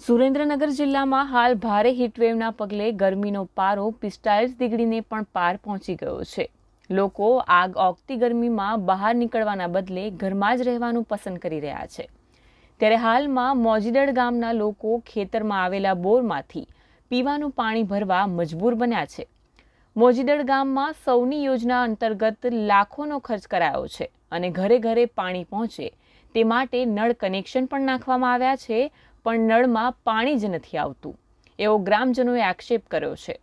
સુરેન્દ્રનગર જિલ્લામાં હાલ ભારે હીટવેવના પગલે ગરમીનો પારો પિસ્તાળીસ ડિગ્રીને પણ પાર પહોંચી ગયો છે. લોકો આગ ઓગતી ગરમીમાં બહાર નીકળવાના બદલે ઘરમાં જ રહેવાનું પસંદ કરી રહ્યા છે. ત્યારે હાલમાં મોજીદડ ગામના લોકો ખેતરમાં આવેલા બોરમાંથી પીવાનું પાણી ભરવા મજબૂર બન્યા છે. મોજીદડ ગામમાં સૌની યોજના અંતર્ગત લાખોનો ખર્ચ કરાયો છે અને ઘરે ઘરે પાણી પહોંચે તે માટે નળ કનેક્શન પણ નાખવામાં આવ્યા છે, પણ નળમાં પાણી જ નથી આવતું, એવો ગ્રામજનોએ આક્ષેપ કર્યો છે.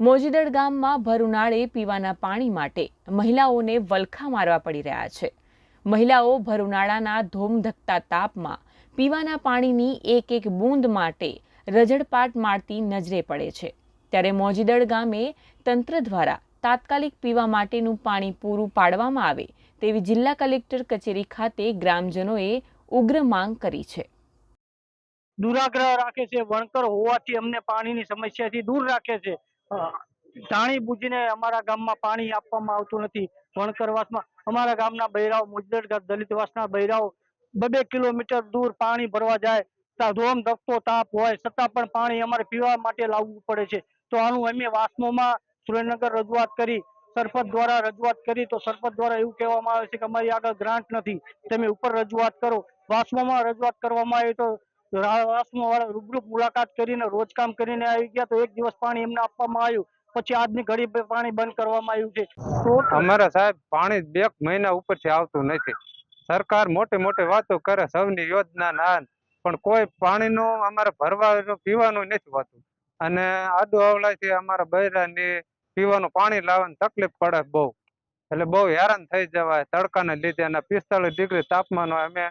મોજીદડ ગામમાં ભર ઉનાળે પીવાના પાણી માટે મહિલાઓને વલખા મારવા પડી રહ્યા છે. મહિલાઓ ભર ઉનાળાના ધોમધકતા તાપમાં પીવાના પાણીની એક એક બૂંદ માટે રજડપાટ મારતી નજરે પડે છે. ત્યારે મોજીદળ ગામે તંત્ર દ્વારા તાત્કાલિક પીવા માટેનું પાણી પૂરું પાડવામાં આવે તેવી જિલ્લા કલેક્ટર કચેરી ખાતે ગ્રામજનોએ ઉગ્ર માંગ કરી છે. દુરાગ્રહ રાખે છે, વણકર હોવાથી અમને પાણીની સમસ્યાથી દૂર રાખે છે. જાણી બુજીને અમારા ગામમાં પાણી આપવામાં આવતું નથી. વણકરવાસમાં અમારા ગામના બૈરાઓ મુજદર દલિતવાસના બૈરાઓ બે કિલોમીટર દૂર પાણી ભરવા જાય. ધોમ ધપતો તાપ હોય, છતાં પણ પાણી અમારે પીવા માટે લાવવું પડે છે. તો આનું અમે વાસ્મોમાં સુરેન્દ્રનગર રજૂઆત કરી, સરપંચ દ્વારા રજૂઆત કરી, તો સરપંચ દ્વારા એવું કહેવામાં આવે છે કે અમારી આગળ ગ્રાન્ટ નથી, તમે ઉપર રજૂઆત કરો. વાસ્મોમાં રજૂઆત કરવામાં આવી તો વાસ્મોવાળા રૂબરૂ મુલાકાત કરીને રોજકામ કરીને આવી ગયા, તો એક દિવસ પાણી એમને આપવામાં આવ્યું, પછી આજની ઘડી પાણી બંધ કરવામાં આવ્યું છે. અમારે સાહેબ પાણી બે મહિના ઉપરથી આવતું નથી. સરકાર મોટી મોટી વાતો કરે, સૌની યોજના ના પણ કોઈ પાણીનું અમારે ભરવા પીવાનું નથી હોતું. અને આડુ અવળાથી અમારા બૈરાને પીવાનું પાણી લાવવાની તકલીફ પડે બહુ. એટલે બહુ હેરાન થઈ જવાય તડકાને લીધે અને પિસ્તાળીસ ડિગ્રી તાપમાન હોય અમે